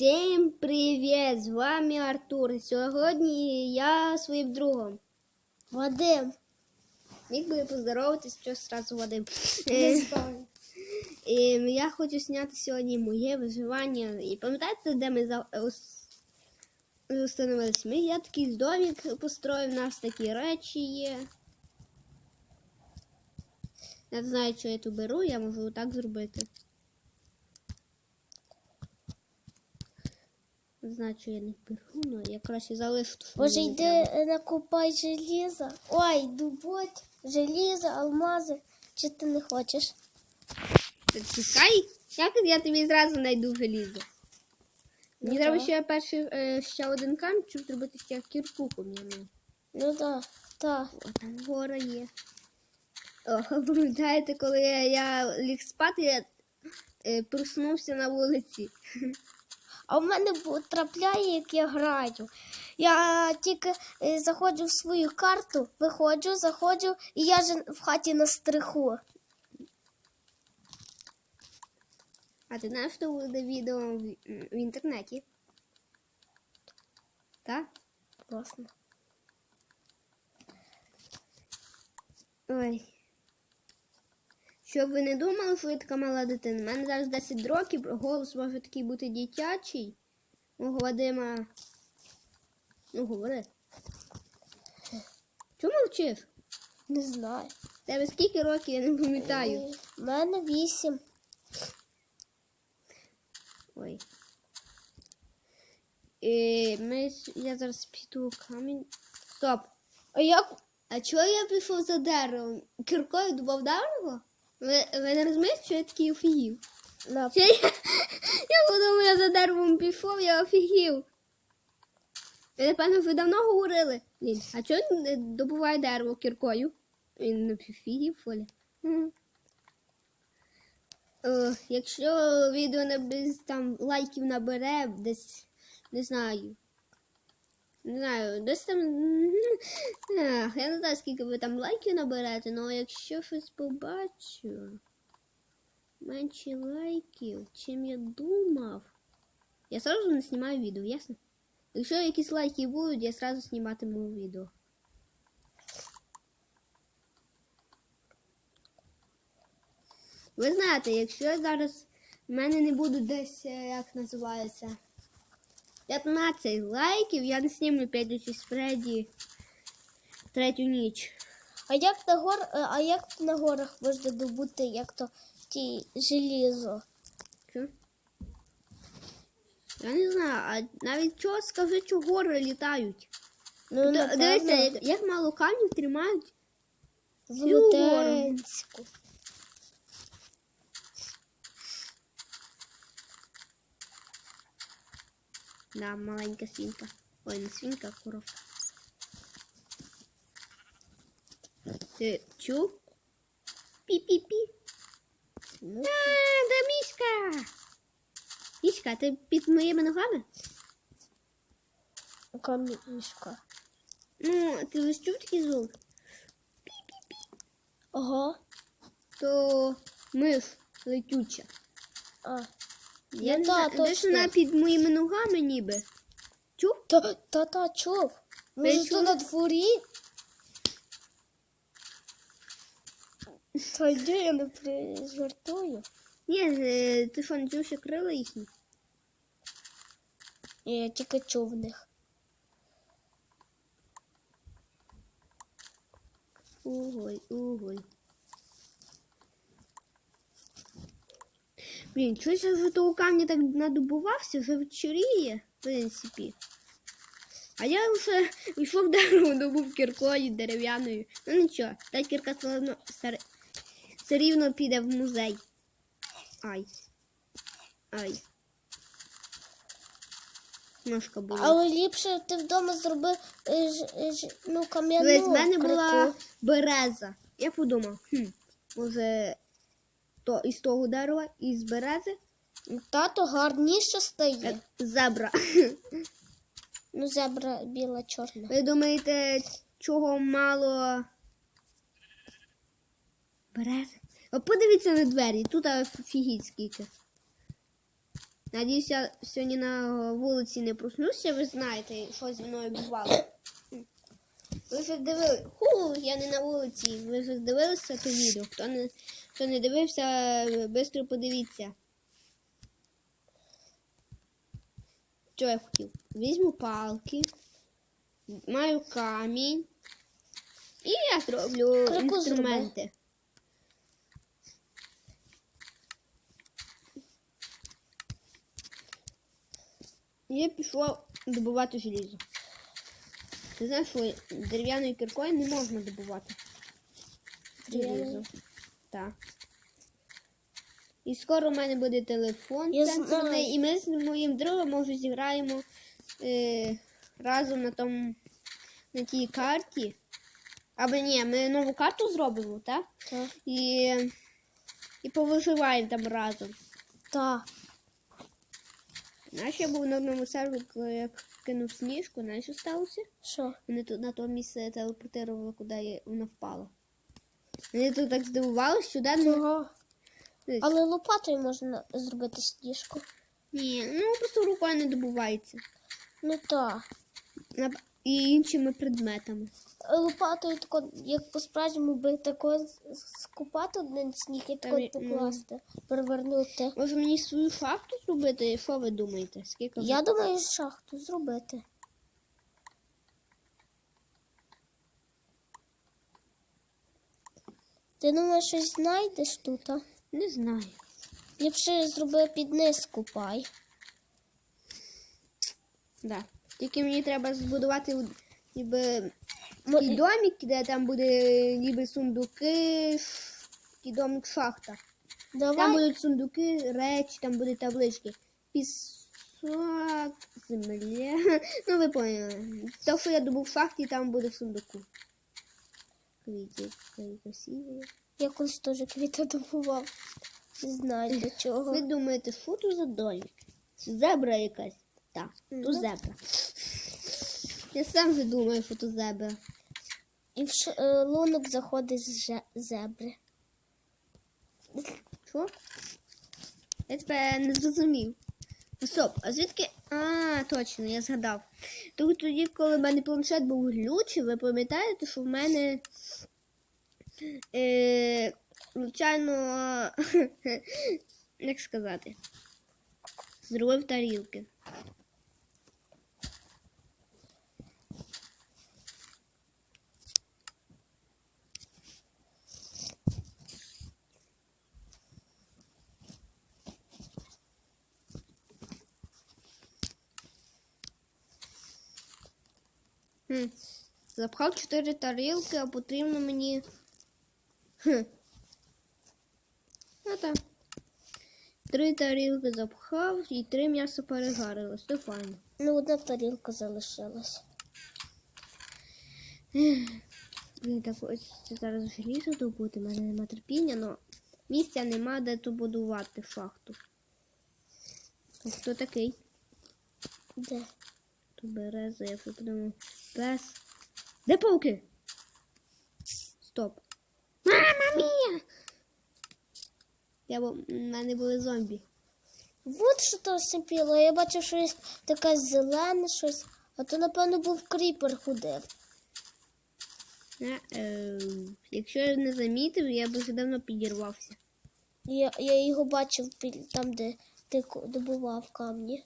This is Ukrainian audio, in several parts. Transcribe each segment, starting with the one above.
Всім привіт! З вами Артур. Сьогодні я своїм другом. Вадим. Міг би поздороватись, що зразу Вадим. Не Е, і я хочу зняти сьогодні моє виживання. І пам'ятаєте, де ми за... ус- установились? Ми я такий домик построїв, у нас такі речі є. Я не знаю, що я тут беру, я можу так зробити. Що я не беру, але я краще залишу. Може йди е, накупай желізо. Ой, дубот, желізо, алмази. Чи ти не хочеш? Чекай, як я тобі зразу знайду желізо. Мені Ну, треба так. ще перший е, ще один камінь, щоб зробити ще кірку поміну. Ну так, так. О, там гора є. О, пам'ятаєте, коли я, я ліг спати, я е, проснувся на вулиці. А в мене трапляє, як я граю. Я тільки е, заходжу в свою карту, виходжу, заходжу, і я вже в хаті на стриху. А ти знаєш, що буде відео в, в інтернеті? Так? Власне. Ой. Щоб ви не думали, що я така мала дитина. У мене зараз 10 років, голос може такий бути дитячий. Мого Вадима. Ну, говори. Чому мовчиш? Не знаю. Тебе скільки років, я не пам'ятаю. У мене вісім. Ой. І ми, я зараз піду камінь. Стоп. А як А чого я пішов за деревом? Кіркою дубав дерево? Ви, ви не розумієте, що я такий офігів? Ще я, я подумав, я за деревом пішов, я офігів. Ви, напевно, ви давно говорили. Блін, а чого він добуває дерево кіркою? Він не офігів. Мгм. Е, якщо відео не без там лайків набере, десь не знаю. Не знаю, десь там. Ех, Я не знаю, скільки ви там лайків наберете, але якщо щось побачу. Менше лайків, чим я думав. Я сразу не знімаю відео, ясно? Якщо якісь лайки будуть, я сразу зніматиму відео. Ви знаєте, якщо зараз в мене не буде десь, е, як називається, 15 лайків, я не знімлю 5 чи Фредді третю ніч. А як на гор, е, а як на горах можна добути, як то ті желізо? Що? Я не знаю, а навіть чого скажи, що гори літають. Ну, Д- напевно, Дивися, як, як мало камнів тримають. велетенську. Да, маленька свинка. Ой, не свинка, а коровка. Ти чув? Пі-пі-пі. Ну, А, де мішка? Мішка, ти під моїми ногами? камішка. Ну, ти вже чув такий звук? Ага. То миш летюча. А. Я не та, знаю, десь точно. вона під моїми ногами ніби. Чув? Та, та, та, чув. Може, чув? то на дворі? Та йди, я не жартую. Ні, е, ти що, не чув, що крила їхні? Я тільки чув в них. Угой, угой. Блін, щось я вже того камня так надобувався, вже вечоріє, в принципі. А я вже йшов дерево, добув кіркою дерев'яною. Ну нічого, та кірка все одно все, рівно піде в музей. Ай. Ай. Ножка була. Але ліпше ти вдома зробив е, е, ну, кам'яну в мене була береза. Я подумав, хм, може, то із того дерева, із берези Тато гарніше стає. е, зебра. Ну, зебра біла, чорна. Ви думаєте, чого мало берези? О, подивіться на двері, тут офігіть скільки. Надіюся, сьогодні на вулиці не проснуся, ви знаєте, що зі мною бувало. Ви вже дивилися. Ху, я не на вулиці. Ви вже дивилися то відео. Хто не, хто не дивився, швидко подивіться. Що я хотів? Візьму палки, маю камінь. І я зроблю Крику інструменти. Я пішов добувати желізо. Ти знаєш, що дерев'яною кіркою не можна добувати. Дерев'яною? Так. І скоро в мене буде телефон Я сенсорний, знаю. і ми з моїм другом може зіграємо е, разом на тому на тій карті. Або ні, ми нову карту зробимо, так? Так. І, і повиживаємо там разом. Так. Знаєш, я був на одному сервері, коли я кинув сніжку, знаєш, що сталося? Що? Вони тут на то місце телепортували, куди вона впала. Вони тут так здивувалися, що ну, Ага. Але лопатою можна зробити сніжку. ні, ну просто рукою не добувається. Ну так. І іншими предметами. Лопатою тако, як по-справжньому би тако скупати один сніг і тако покласти, перевернути. Може мені свою шахту зробити? Що ви думаєте? Скільки Я думаю, шахту зробити. Ти думаєш, щось знайдеш тут? А? Не знаю. Ліпше зроби під низ купай. Да. Тільки мені треба збудувати ніби такий домик, де там буде ніби сундуки, такий домик шахта. Там будуть сундуки, речі, там будуть таблички. Пісок, земля. Ну, ви поняли. Те, що я добув в шахті, там буде в сундуку. Квіти, красиві. Я колись теж квіти добував. Не знаю для чого. Ви думаєте, що тут за домик? Зебра якась? Так, Ну. то зебра. Я сам вже думаю, що то зебра. І в ш... е, заходить з зебри. Що? Я тебе не зрозумів. Стоп, а звідки. А, точно, я згадав. Тут тоді, коли в мене планшет був глючий, ви пам'ятаєте, що в мене. Е, звичайно, як сказати, зробив тарілки. Хм. Запхав чотири тарілки, а потрібно мені. Хм. Ну так. Три тарілки запхав і три м'яса перегарилось. Це файно. Ну, одна тарілка залишилась. Блін, так ось це зараз желізо добути, в мене нема терпіння, але місця нема, де то будувати шахту. Хто такий? Де? То береза, я вже подумав. Пес. Де пауки? Стоп. Мама мія! Я бо в мене були зомбі. Вот що то сипіло. Я бачив щось таке зелене щось, а то, напевно, був кріпер ходив. Е, е, якщо я не замітив, я б давно підірвався. Я, я його бачив там, де ти добував камні.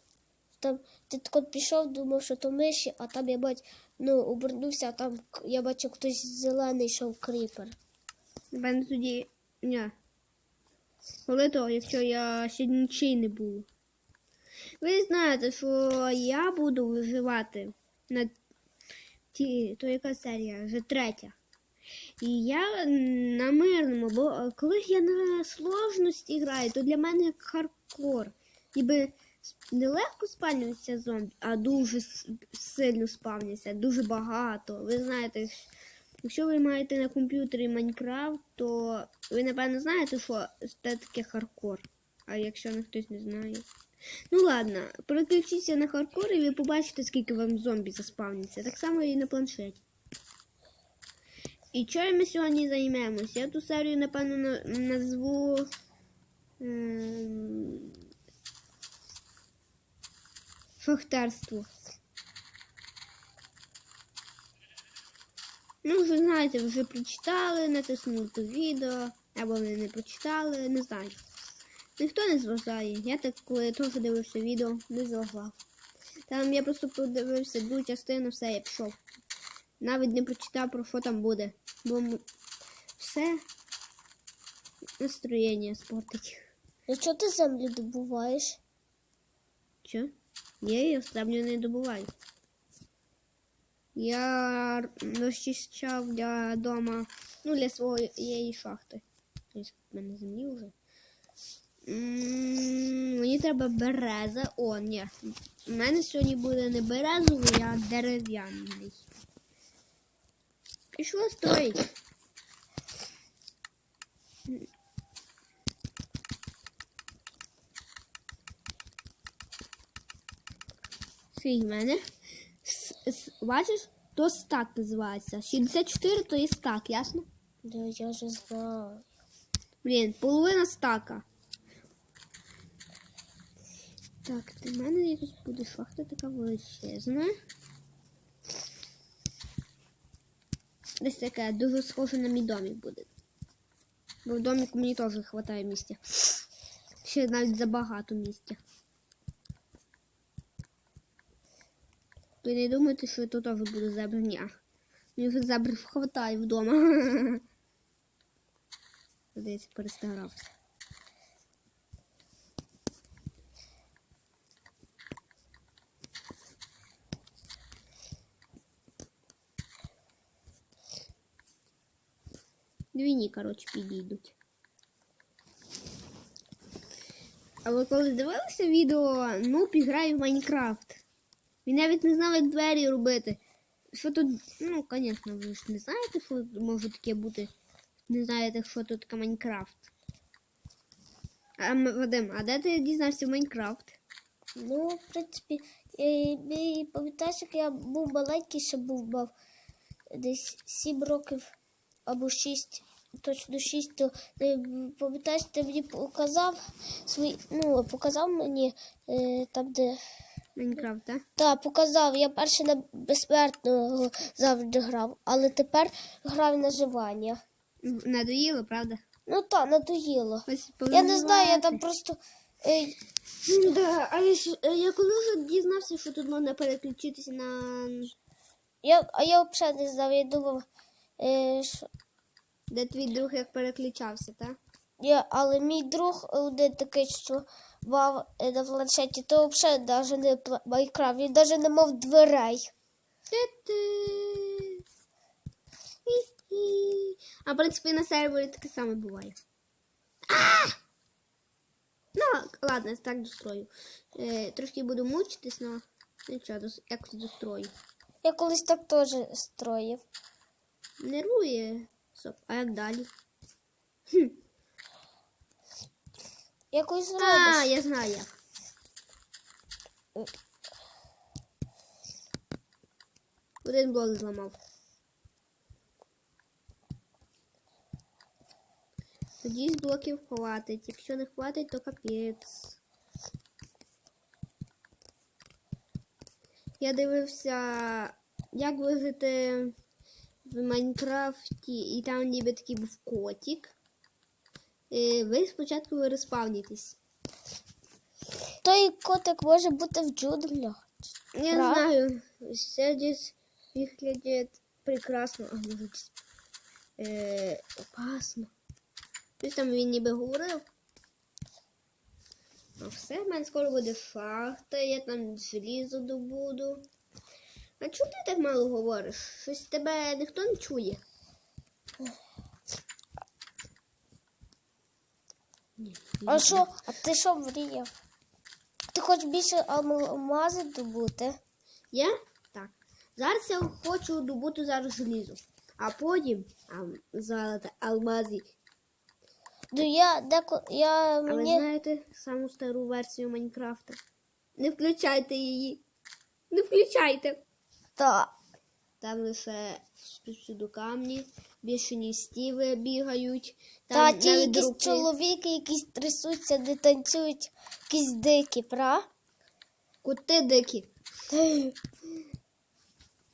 Там ти тако пішов, думав, що то миші, а там я бач, ну, обернувся, а там я бачив хтось зелений йшов кріпер. У тоді. Ні. Коли то, якщо я ще нічий не було. Ви знаєте, що я буду виживати на ті, то яка серія? Вже третя. І я на мирному, бо коли я на сложності граю, то для мене як хардкор. Ніби нелегко спавнюються зомбі, а дуже сильно спавняться, дуже багато. Ви знаєте, Якщо ви маєте на комп'ютері Майнкрафт, то ви напевно знаєте, що це таке хардкор. А якщо не хтось не знає. Ну ладно, переключіться на хардкор і ви побачите, скільки вам зомбі заспавниться. Так само і на планшеті. І чим ми сьогодні займемося? Я ту серію, напевно, назву. ем, шахтерство. Ну, ви знаєте, вже прочитали, натиснули то відео, або ви не прочитали, не знаю. Ніхто не зважає. Я так, коли теж дивився відео, не зважав. Там я просто подивився другу частину, все, я пішов. Навіть не прочитав, про що там буде. Бо все настроєння спортить. Ну чого ти землю добуваєш? Що? Я стремлю не добуваю. Я розчищав для дома, ну, для своєї шахти. Тобто в мене землі вже. М, Мені треба береза. О, ні. У мене сьогодні буде не березовий, а дерев'яний. Пішло строїть. В мене? Бачиш, то стак називається. 64 то є стак, ясно? Да, я вже знаю. Блін, половина стака. Так, ти в мене якось буде шахта така величезна. Десь таке дуже схоже на мій домик буде. Бо в домику мені теж вистачає місця. Ще навіть забагато місця. Ви не думаєте, що тут теж буде зебра? Ні. Мені вже зебр хватає вдома. Здається, перестарався. Двійні, коротше, підійдуть. А ви коли дивилися відео, Нуб грає в Майнкрафт. Він навіть не знав, як двері робити. Що тут, ну, звісно, ви ж не знаєте, що може таке бути. Не знаєте, що тут таке Майнкрафт. А, Вадим, а де ти дізнався Майнкрафт? Ну, в принципі, е, мій- пам'ятаєш, як я був маленький, ще був мав десь 7 років або 6, точно 6, то е, пам'ятаєш, ти мені показав свій, ну, показав мені е, там, де. Майнкрафт, так? Так, показав. Я перше на безсмертного завжди грав, але тепер грав на живання. Надоїло, правда? Ну так, надоїло. Ось Я не знаю, я там просто. Е, Да, але ж е, я коли вже дізнався, що тут можна переключитися на. я, а я взагалі не знав, я думав, е, що, Де твій друг як переключався, так? Я, але мій друг один такий, що мав е, на планшеті, то взагалі навіть не Майнкрафт, він навіть не мав дверей. А в принципі на сервері таке саме буває. А! Ну, ладно, так дострою. Е, трошки буду мучитись, але нічого, якось дострою. Я колись так теж строїв. Нервує. Стоп, а як далі? Якось А, зробиш. я знаю як. Один блок зламав. Тоді з блоків хватить. Якщо не хватить, то капець. Я дивився, як вижити в Майнкрафті, і там ніби такий був котик. Е, Ви спочатку респавнітесь. Той котик може бути в джунглях. Я не Правда? знаю, все здесь выглядит прекрасно, а може десь, е, опасно. Щось там він ніби говорив. А все, в мене скоро буде шахта, я там желізо добуду. А чому ти так мало говориш? Щось тебе ніхто не чує. Ні, А що? А ти що мріяв? Ти хочеш більше алмази добути? Я? Так. Зараз я хочу добути зараз желізо. А потім а, золото, алмази. Ну я деко я А ви знаєте саму стару версію Майнкрафта? Не включайте її. Не включайте. Та. Там лише всюди камні, більше ні стіви бігають. Та ті якісь руки. чоловіки, якісь трясуться, не танцюють, якісь дикі, пра? Коти дикі.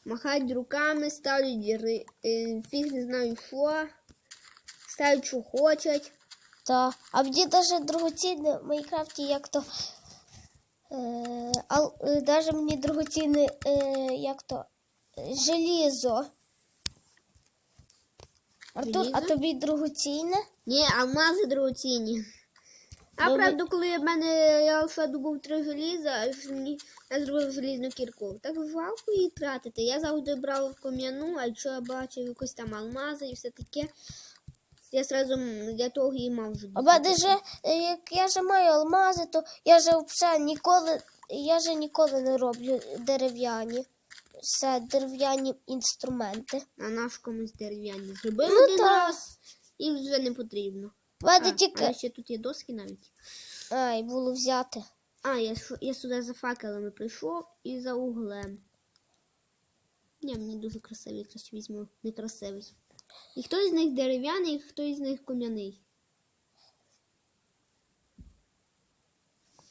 Махають руками, ставлять е, фіг не знаю що. Ставлять, що хочуть. Та. А мені навіть дорогоцінне в Майнкрафті як то. Е, ал, е, мені дорогоцінне е, як то е, желізо. Артур, а тобі дорогоцінне? Ні, алмази дорогоцінні. А Ну, правда, коли в мене я лише добув три желіза, я зробив желізну кірку. Так жалко її тратити. Я завжди брав кам'яну, а якщо я бачив якось там алмази і все таке, я одразу для того і мав вже. А мене же, е, як я же маю алмази, то я же взагалі ніколи, я же ніколи не роблю дерев'яні. Все дерев'яні інструменти. А наш комусь дерев'яні зробили Ну, один так. раз, і вже не потрібно. А, тільки. а ще тут є доски навіть. Ай, було взяти. А, я, я сюди за факелами прийшов і за углем. Ні, мені дуже красивий, краще візьму некрасивий. І хто із них дерев'яний, хто із них кам'яний.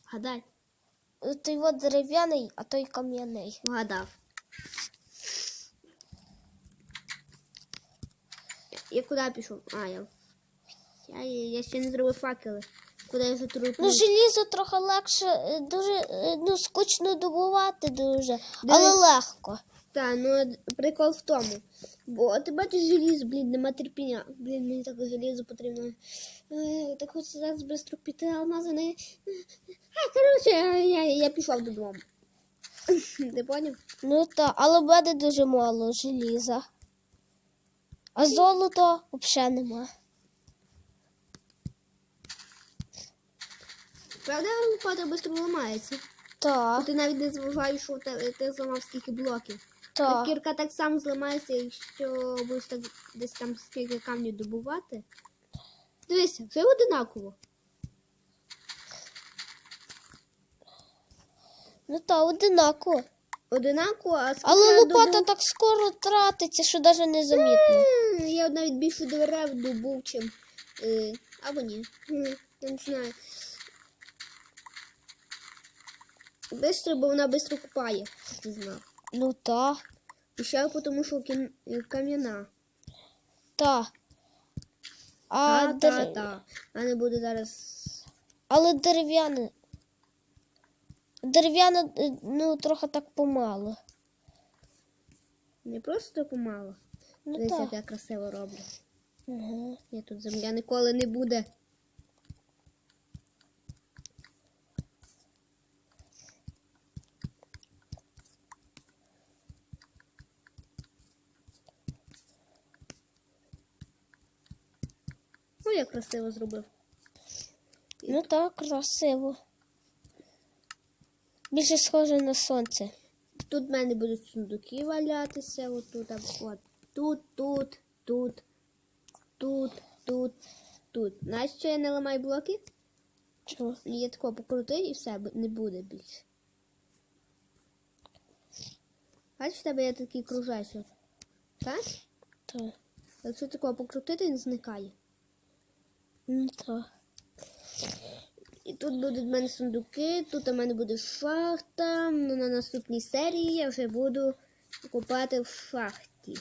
Гадай, Той от дерев'яний, а той кам'яний. вгадав. Я куди пішов? А, я. Я, я ще не зробив факели. Куди я вже трупив? Ну, желізо трохи легше, е, дуже е, ну, скучно добувати дуже, але легко. Та, ну прикол в тому. Бо ти бачиш желізо, блін, нема терпіння. Блін, мені таке желізо потрібно. Е, так хочеться зараз швидко піти, алмази не. А, коротше, я, я пішов додому. Ти поняв? Ну так, але в мене дуже мало желіза. А золота взагалі нема. Правда, лопата швидко ламається. Так, Ти навіть не зважаєш, що ти, ти зламав скільки блоків. так. Кірка так само зламається, якщо будеш так десь там скільки камнів добувати. Дивися, все одинаково. Ну так, одинаково. Одинаково, а скільки Але я лопата добув- так скоро тратиться, що навіть не замітно. М, Я навіть більше дерев добув, чим. Е, або ні. М, Я не знаю. Бистро, бо вона бистро купає, щоб ти знав. Ну так, І ще тому, що кім- е, кам'яна. так. А, та, дер... та. А не буде зараз. Але дерев'яне. Дерев'яне, е, ну, трохи так помало. Не просто помало. Ну Дивись, як я красиво роблю. Угу. Ні, тут земля ніколи не буде. Ой, як красиво зробив. Ну так, красиво. Більше схоже на сонце. Тут в мене будуть сундуки валятися, от тут, або от тут, тут, тут, тут, тут, тут. Знаєш, що я не ламаю блоки? Чого? Я тако покрути і все, не буде більше. Бачиш, в тебе є такий кружечок. Так? Так. Якщо такого покрутити, він зникає. Ну так. І тут будуть в мене сундуки, тут у мене буде шахта. Ну, на наступній серії я вже буду купати в шахті.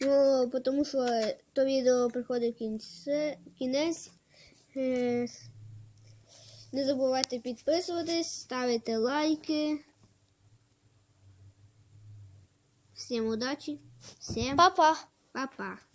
Ну, тому що то відео приходить кінце, кінець. Е, Не забувайте підписуватись, ставити лайки. Всім удачі, всім Папа. па-па.